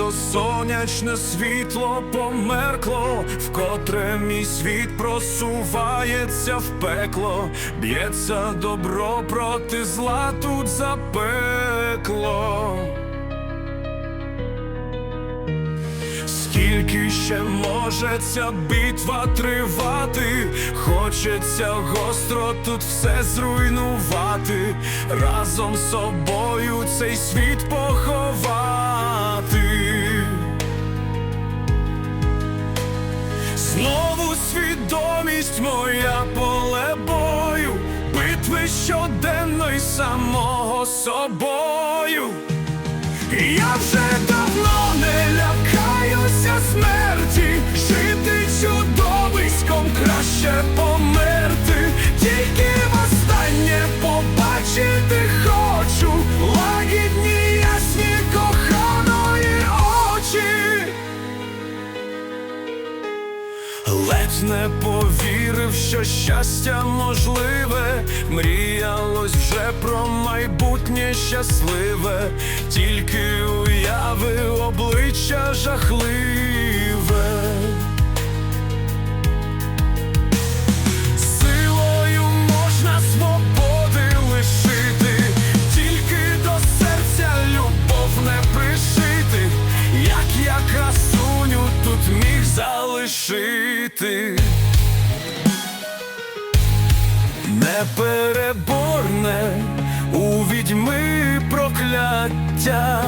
то сонячне світло померкло, вкотре мій світ просувається в пекло, б'ється добро проти зла тут запекло. Скільки ще може ця битва тривати? Хочеться гостро тут все зруйнувати, разом з собою цей світ поховати. Знову свідомість моя поле бою, битви щоденної самого собою. Я вже давно не лякаюся смерті, жити чудовиськом краще померти, тільки востаннє побачити Ледь не повірив, що щастя можливе, мріялось вже про майбутнє щасливе, тільки уяви обличчя жахливе. Силою тут міг залишити. Непереборне у відьми прокляття.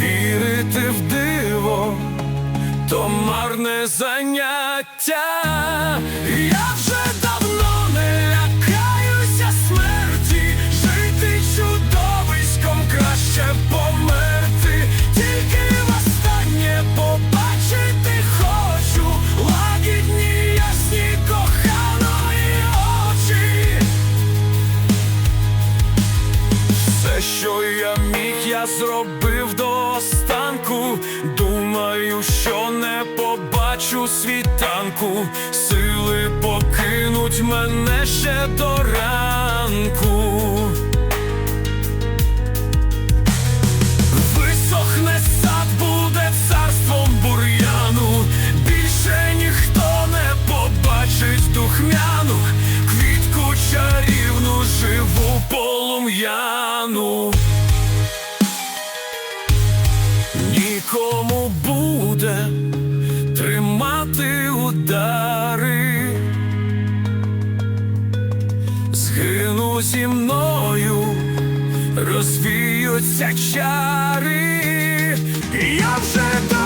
Вірити в диво то марне заняття. Я що я міг, я зробив до останку. Думаю, що не побачу світанку. Сили покинуть мене ще до ранку. Полум'яну. Нікому буде тримати удари. Згину зі мною, розвіються чари. Я вже